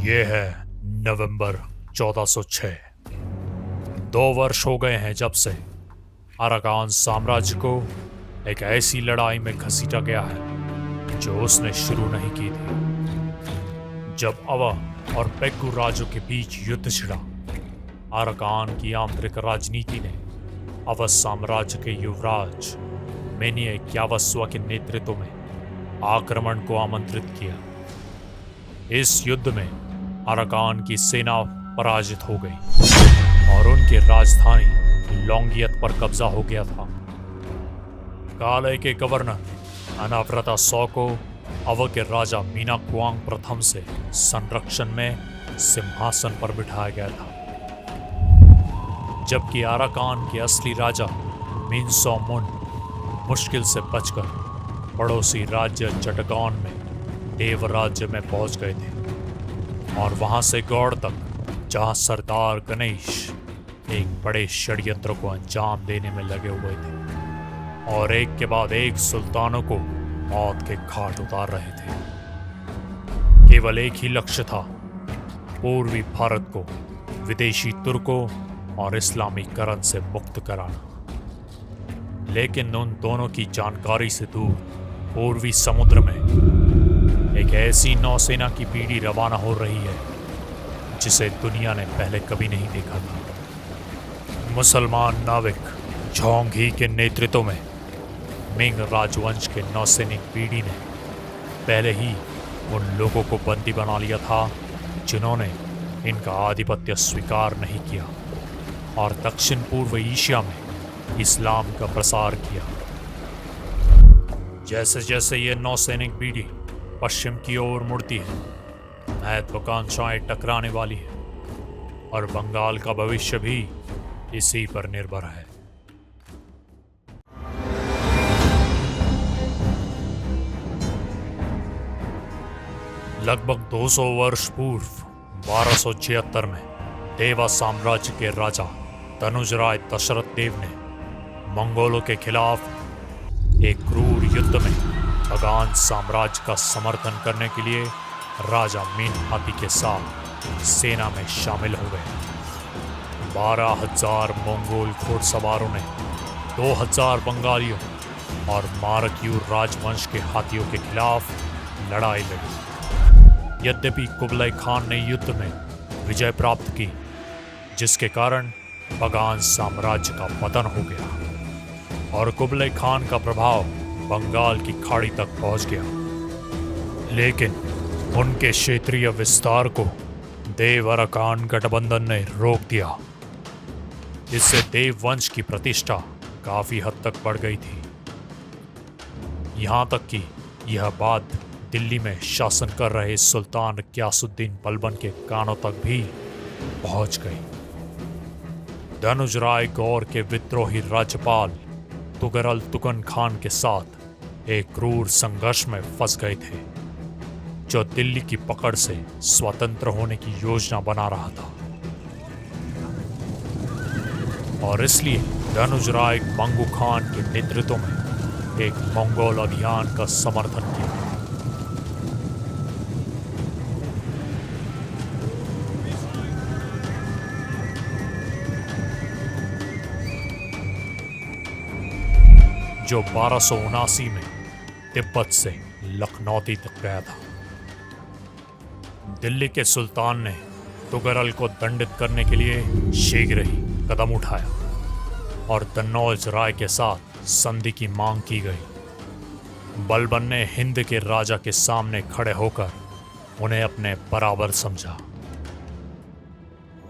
ये है नवंबर 1406 दो वर्ष हो गए हैं जब से अराकान साम्राज्य को एक ऐसी लड़ाई में घसीटा गया है जो उसने शुरू नहीं की थी। जब अवा और पेग्गू राज्यों के बीच युद्ध छिड़ा, अराकान की आंतरिक राजनीति ने अवध साम्राज्य के युवराज मेनिए क्यावस्वा के नेतृत्व में आक्रमण को आमंत्रित किया। इस युद्ध में अराकान की सेना पराजित हो गई और उनकी राजधानी लोंगियत पर कब्जा हो गया था। कालय के गवर्नर अनाव्रता सौ को अव के राजा मीना कुआंग प्रथम से संरक्षण में सिंहासन पर बिठाया गया था। जबकि आराकान के असली राजा मिनसो मुन मुश्किल से बचकर पड़ोसी राज्य चटगान में देव राज्य में पहुँच गए थे। और वहाँ से गौड़ तक, जहाँ सरदार गणेश एक बड़े षड्यंत्र को अंजाम देने में लगे हुए थे, और एक के बाद एक सुल्तानों को मौत के घाट उतार रहे थे। केवल एक ही लक्ष्य था, पूर्वी भारत को विदेशी तुर्कों और इस्लामीकरण से मुक्त कराना। लेकिन उन दोनों की जानकारी से दूर पूर्वी समुद्र में एक ऐसी नौसेना की पीढ़ी रवाना हो रही है, जिसे दुनिया ने पहले कभी नहीं देखा था। मुसलमान नाविक झोंग ही के नेतृत्व में मिंग राजवंश के नौसैनिक पीढ़ी ने पहले ही उन लोगों को बंदी बना लिया था, जिन्होंने इनका आधिपत्य स्वीकार नहीं किया और दक्षिण पूर्व एशिया में इस्लाम का प्रसार किया। जैसे जैसे ये नौसैनिक पीढ़ी पश्चिम की ओर मुड़ती है। महत्वाकांक्षाएँ टकराने वाली है। और बंगाल का भविष्य भी इसी पर निर्भर है। लगभग 200 वर्ष पूर्व, बारह में, देवा साम्राज्य के राजा तनुजराय दशरथ देव ने मंगोलों के खिलाफ एक क्रूर युद्ध में अगान साम्राज्य का समर्थन करने के लिए राजा मीन हाथी के साथ सेना में शामिल हो गए। बारह हज़ार मंगोल घुड़सवारों ने दो हज़ार बंगालियों और मारकयूर राजवंश के हाथियों के खिलाफ लड़ाई लड़ी। यद्यपि कुबलय खान ने युद्ध में विजय प्राप्त की, जिसके कारण बगान साम्राज्य का पतन हो गया। और कुबलय खान का प्रभाव बंगाल की खाड़ी तक पहुँच गया। लेकिन उनके क्षेत्रीय विस्तार को देव गठबंधन ने रोक दिया। इससे देव वंश की प्रतिष्ठा काफ़ी हद तक बढ़ गई थी। यहाँ तक कि यह बात दिल्ली में शासन कर रहे सुल्तान क्यासुद्दीन बलबन के कानों तक भी पहुँच गई। धनुज राय गौर के विद्रोही राज्यपाल तुगरल तुगन खान के साथ एक क्रूर संघर्ष में फंस गए थे, जो दिल्ली की पकड़ से स्वतंत्र होने की योजना बना रहा था। और इसलिए धनुज राय मंगू खान के नेतृत्व में एक मंगोल अभियान का समर्थन किया। जो बारह में तिब्बत से लखनौती तक गया था। दिल्ली के सुल्तान ने तुगरल को दंडित करने के लिए शीघ्र ही कदम उठाया और तन्नौज राय के साथ संधि की मांग की गई। बलबन ने हिंद के राजा के सामने खड़े होकर उन्हें अपने बराबर समझा।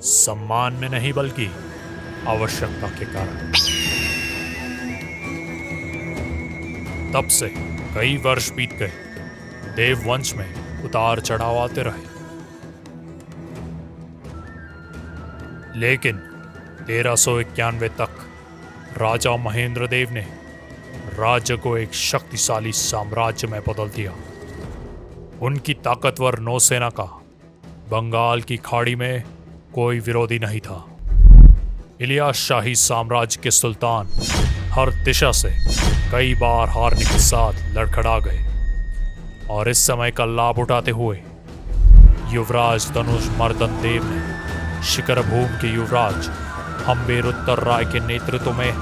सम्मान में नहीं बल्कि आवश्यकता के कारण। तब से कई वर्ष बीत गए। देववंश में उतार चढ़ाव आते रहे। लेकिन तेरह तक राजा महेंद्र देव ने राज्य को एक शक्तिशाली साम्राज्य में बदल दिया। उनकी ताकतवर नौसेना का बंगाल की खाड़ी में कोई विरोधी नहीं था। इलियास शाही साम्राज्य के सुल्तान हर दिशा से कई बार हारने के साथ लड़खड़ा गए और इस समय का लाभ उठाते हुए युवराज धनुष मर्दन देव ने शिखर भूम के युवराज हम्बेर उत्तर राय के नेतृत्व में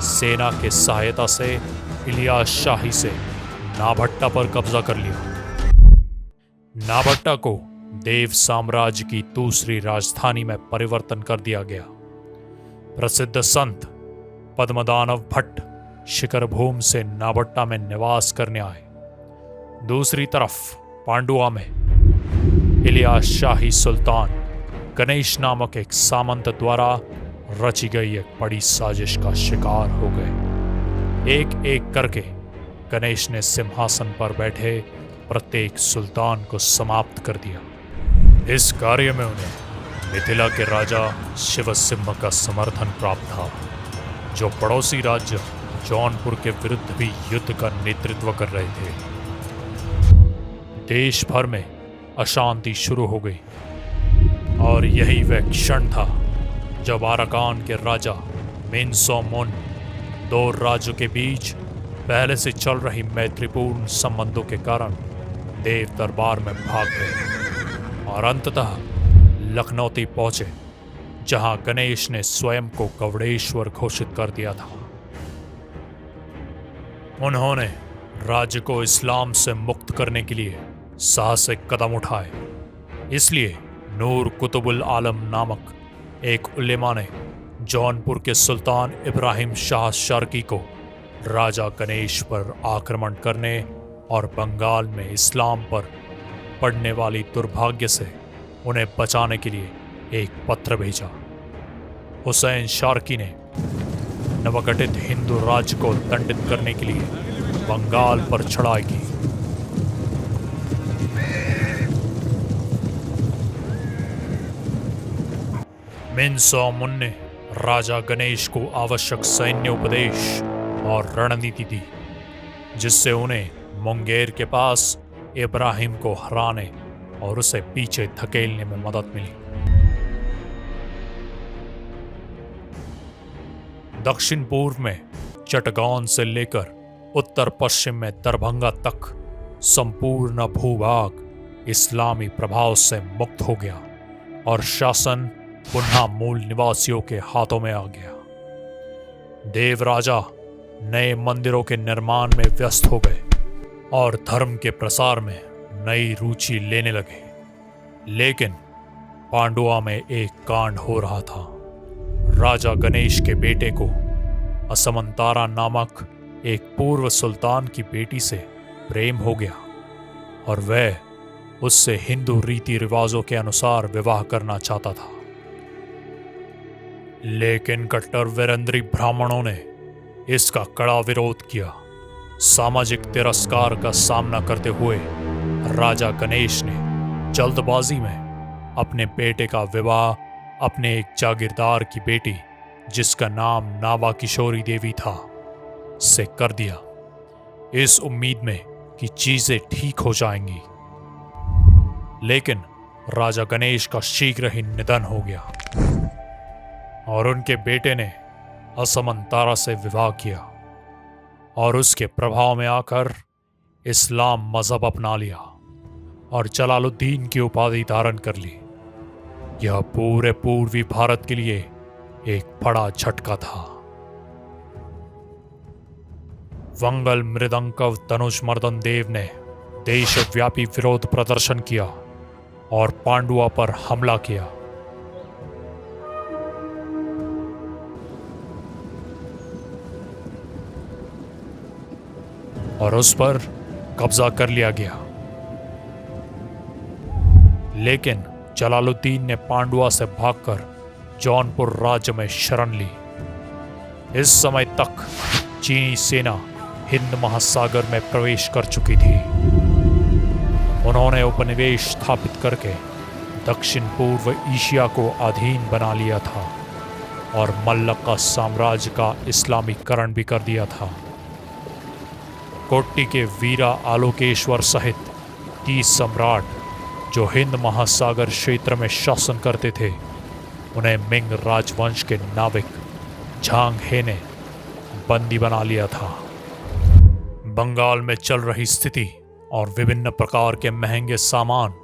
सेना के सहायता से इलियास शाही से नाभट्टा पर कब्जा कर लिया। नाभट्टा को देव साम्राज्य की दूसरी राजधानी में परिवर्तन कर दिया गया। प्रसिद्ध संत पद्मदानव भट्ट शिखर भूम से नाभट्टा में निवास करने आए। दूसरी तरफ़ पांडुआ में इलियास शाही सुल्तान गणेश नामक एक सामंत द्वारा रची गई एक बड़ी साजिश का शिकार हो गए। एक एक करके गणेश ने सिंहासन पर बैठे प्रत्येक सुल्तान को समाप्त कर दिया। इस कार्य में उन्हें मिथिला के राजा शिव सिंह का समर्थन प्राप्त था, जो पड़ोसी राज्य जौनपुर के विरुद्ध भी युद्ध का नेतृत्व कर रहे थे। देश भर में अशांति शुरू हो गई। और यही वह क्षण था जब आराकान के राजा मिनसो मुन दो राज्यों के बीच पहले से चल रही मैत्रीपूर्ण संबंधों के कारण देव दरबार में भाग गए और अंततः लखनौती पहुँचे, जहाँ गणेश ने स्वयं को गौड़ेश्वर घोषित कर दिया था। उन्होंने राज्य को इस्लाम से मुक्त करने के लिए साहसिक कदम उठाए। इसलिए नूर कुतुबुल आलम नामक एक उलेमा ने जौनपुर के सुल्तान इब्राहिम शाह शारकी को राजा गणेश पर आक्रमण करने और बंगाल में इस्लाम पर पड़ने वाली दुर्भाग्य से उन्हें बचाने के लिए एक पत्र भेजा। हुसैन शारकी ने नवगठित हिंदू राज्य को दंडित करने के लिए बंगाल पर चढ़ाई की मिनसो मुन राजा गणेश को आवश्यक सैन्य उपदेश और रणनीति दी, जिससे उन्हें मुंगेर के पास इब्राहिम को हराने और उसे पीछे धकेलने में मदद मिली। दक्षिण पूर्व में चटगांव से लेकर उत्तर पश्चिम में दरभंगा तक संपूर्ण भूभाग इस्लामी प्रभाव से मुक्त हो गया और शासन पुनः मूल निवासियों के हाथों में आ गया। देवराजा नए मंदिरों के निर्माण में व्यस्त हो गए और धर्म के प्रसार में नई रुचि लेने लगे। लेकिन पांडुआ में एक कांड हो रहा था। राजा गणेश के बेटे को असमंतारा नामक एक पूर्व सुल्तान की बेटी से प्रेम हो गया और वह उससे हिंदू रीति रिवाजों के अनुसार विवाह करना चाहता था। लेकिन कट्टर वीरेंद्री ब्राह्मणों ने इसका कड़ा विरोध किया। सामाजिक तिरस्कार का सामना करते हुए राजा गणेश ने जल्दबाजी में अपने बेटे का विवाह अपने एक जागीरदार की बेटी, जिसका नाम नावा किशोरी देवी था, से कर दिया। इस उम्मीद में कि चीज़ें ठीक हो जाएँगी। लेकिन राजा गणेश का शीघ्र ही निधन हो गया, और उनके बेटे ने असमन तारा से विवाह किया, और उसके प्रभाव में आकर इस्लाम मज़हब अपना लिया, और जलालुद्दीन की उपाधि धारण कर ली। यह पूरे पूर्वी भारत के लिए एक बड़ा झटका था। वंगल मृदंकव तनुज मर्दन देव ने देशव्यापी विरोध प्रदर्शन किया और पांडुआ पर हमला किया। और उस पर कब्जा कर लिया गया। लेकिन जलालुद्दीन ने पांडुआ से भागकर जौनपुर राज्य में शरण ली। इस समय तक चीनी सेना हिंद महासागर में प्रवेश कर चुकी थी। उन्होंने उपनिवेश स्थापित करके दक्षिण पूर्व एशिया को अधीन बना लिया था और मल्लका साम्राज्य का इस्लामीकरण भी कर दिया था। कोट्टी के वीरा आलोकेश्वर सहित तीस सम्राट जो हिंद महासागर क्षेत्र में शासन करते थे, उन्हें मिंग राजवंश के नाविक झांग हे ने बंदी बना लिया था। बंगाल में चल रही स्थिति और विभिन्न प्रकार के महँगे सामान,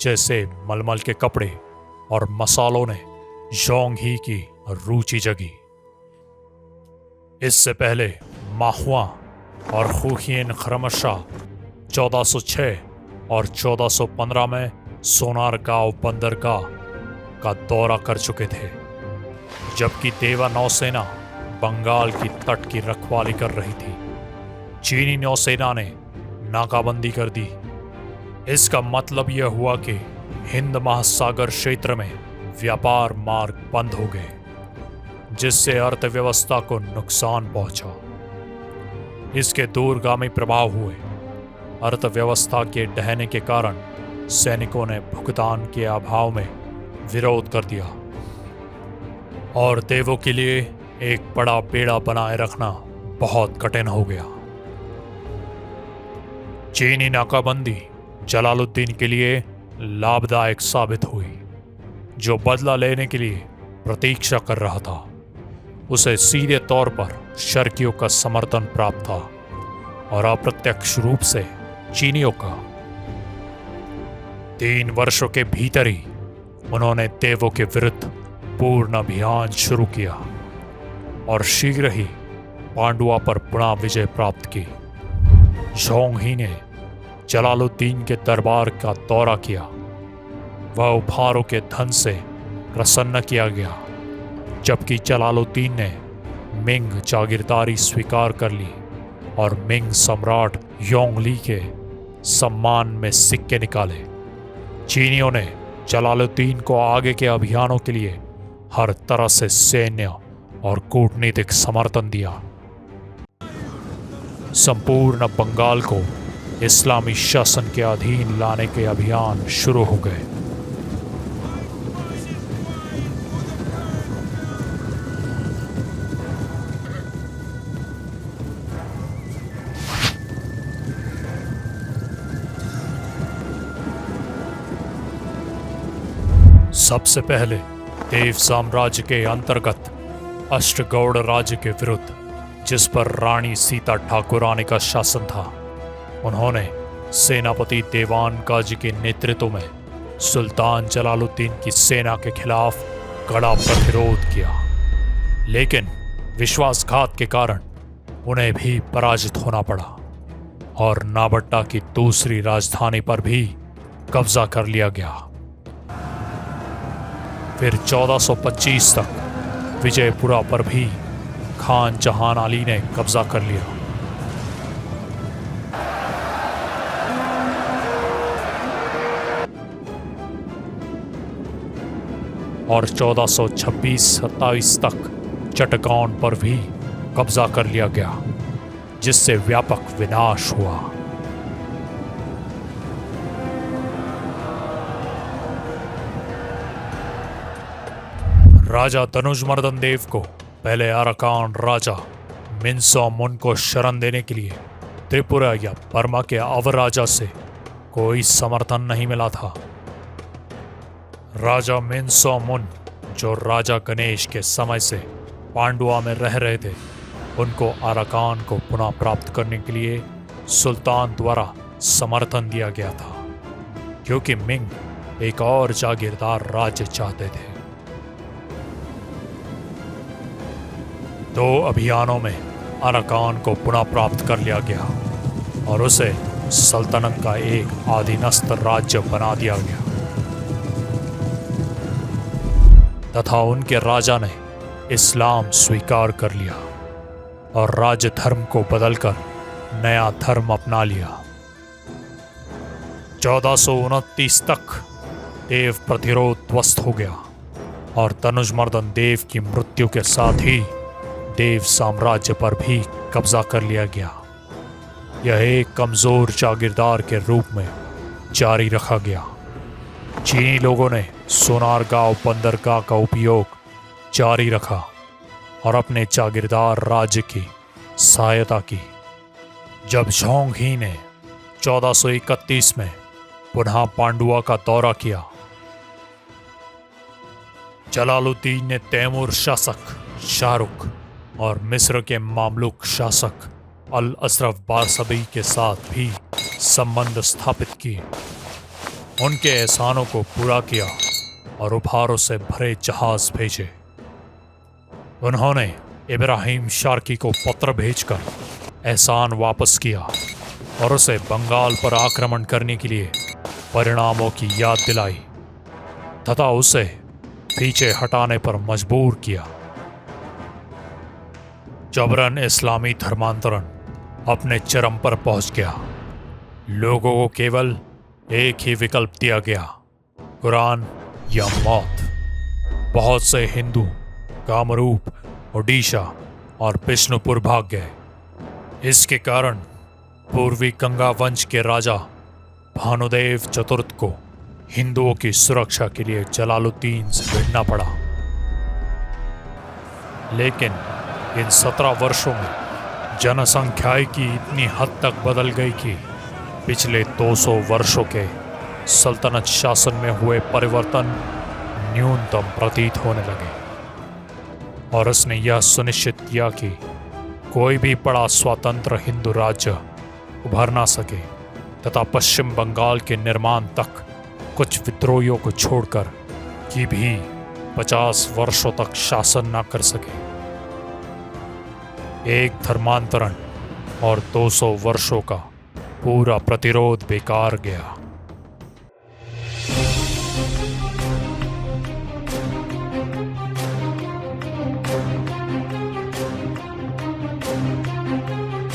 जैसे मलमल के कपड़े और मसालों ने जोंग ही की रुचि जगी। इससे पहले माहुआ और खुखियन खरमशाह 1406 और 1415 में सोनार गाँव बंदरगाह का दौरा कर चुके थे, जबकि देवा नौसेना बंगाल की तट की रखवाली कर रही थी। चीनी नौसेना ने नाकाबंदी कर दी। इसका मतलब यह हुआ कि हिंद महासागर क्षेत्र में व्यापार मार्ग बंद हो गए, जिससे अर्थव्यवस्था को नुकसान पहुँचा। इसके दूरगामी प्रभाव हुए। अर्थव्यवस्था के ढहने के कारण सैनिकों ने भुगतान के अभाव में विरोध कर दिया। और देवों के लिए एक बड़ा बेड़ा बनाए रखना बहुत कठिन हो गया। चीनी नाकाबंदी जलालुद्दीन के लिए लाभदायक साबित हुई, जो बदला लेने के लिए प्रतीक्षा कर रहा था। उसे सीधे तौर पर शर्कियों का समर्थन प्राप्त था और अप्रत्यक्ष रूप से चीनियों का। तीन वर्षों के भीतर ही उन्होंने देवों के विरुद्ध पूर्ण अभियान शुरू किया और शीघ्र ही पांडुआ पर पुनः विजय प्राप्त की। जोंग ही ने जलालुद्दीन के दरबार का दौरा किया। वह उपहारों के धन से प्रसन्न किया गया, जबकि जलालुद्दीन ने मिंग जागीरदारी स्वीकार कर ली और मिंग सम्राट योंगली के सम्मान में सिक्के निकाले। चीनियों ने जलालुद्दीन को आगे के अभियानों के लिए हर तरह से सैन्य और कूटनीतिक समर्थन दिया। संपूर्ण बंगाल को इस्लामी शासन के अधीन लाने के अभियान शुरू हो गए। सबसे पहले देव साम्राज्य के अंतर्गत अष्टगौड़ राज्य के विरुद्ध, जिस पर रानी सीता ठाकुरानी का शासन था, उन्होंने सेनापति देवान काजी के नेतृत्व में सुल्तान जलालुद्दीन की सेना के खिलाफ कड़ा प्रतिरोध किया। लेकिन विश्वासघात के कारण उन्हें भी पराजित होना पड़ा और नाबट्टा की दूसरी राजधानी पर भी कब्जा कर लिया गया। फिर 1425 तक विजयपुरा पर भी खान जहान अली ने कब्जा कर लिया। और 1426-27 तक चटगांव पर भी कब्जा कर लिया गया, जिससे व्यापक विनाश हुआ। राजा तनुज मर्दन देव को, पहले अरकान राजा मिनसो मुन को शरण देने के लिए त्रिपुरा या बर्मा के अवर राजा से कोई समर्थन नहीं मिला था। राजा मिनसो मुन, जो राजा गणेश के समय से पांडुआ में रह रहे थे, उनको अरकान को पुनः प्राप्त करने के लिए सुल्तान द्वारा समर्थन दिया गया था, क्योंकि मिंग एक और जागीरदार राज्य चाहते थे। दो अभियानों में अरकान को पुनः प्राप्त कर लिया गया और उसे सल्तनत का एक आधीनस्थ राज्य बना दिया गया। तथा उनके राजा ने इस्लाम स्वीकार कर लिया और राज्य धर्म को बदलकर नया धर्म अपना लिया। चौदह तक देव प्रतिरोध ध्वस्त हो गया और तनुजमर्दन देव की मृत्यु के साथ ही देव साम्राज्य पर भी कब्जा कर लिया गया। यह एक कमज़ोर जागीरदार के रूप में जारी रखा गया। चीनी लोगों ने सोनार गाँव बंदरगाह का उपयोग जारी रखा और अपने जागीरदार राज्य की सहायता की। जब झोंग ही ने 1431 में पुनः पांडुआ का दौरा किया, जलालुद्दीन ने तैमूर शासक शाहरुख और मिस्र के मामलुक शासक अल अशरफ बासबी के साथ भी संबंध स्थापित किए। उनके एहसानों को पूरा किया और उपहारों से भरे जहाज़ भेजे। उन्होंने इब्राहिम शार्की को पत्र भेजकर एहसान वापस किया और उसे बंगाल पर आक्रमण करने के लिए परिणामों की याद दिलाई तथा उसे पीछे हटाने पर मजबूर किया। जबरन इस्लामी धर्मांतरण अपने चरम पर पहुँच गया। लोगों को केवल एक ही विकल्प दिया गया, कुरान या मौत। बहुत से हिंदू, कामरूप, ओडिशा और बिष्णुपुर भाग गए। इसके कारण पूर्वी गंगा वंश के राजा भानुदेव चतुर्थ को हिंदुओं की सुरक्षा के लिए जलालुद्दीन से भिड़ना पड़ा। लेकिन इन सत्रह वर्षों में जनसंख्या की इतनी हद तक बदल गई कि पिछले 200 वर्षों के सल्तनत शासन में हुए परिवर्तन न्यूनतम प्रतीत होने लगे। और उसने यह सुनिश्चित किया कि कोई भी बड़ा स्वतंत्र हिंदू राज्य उभर ना सके तथा पश्चिम बंगाल के निर्माण तक कुछ विद्रोहियों को छोड़कर कि भी पचास वर्षों तक शासन न कर सके। एक धर्मांतरण और 200 वर्षों का पूरा प्रतिरोध बेकार गया।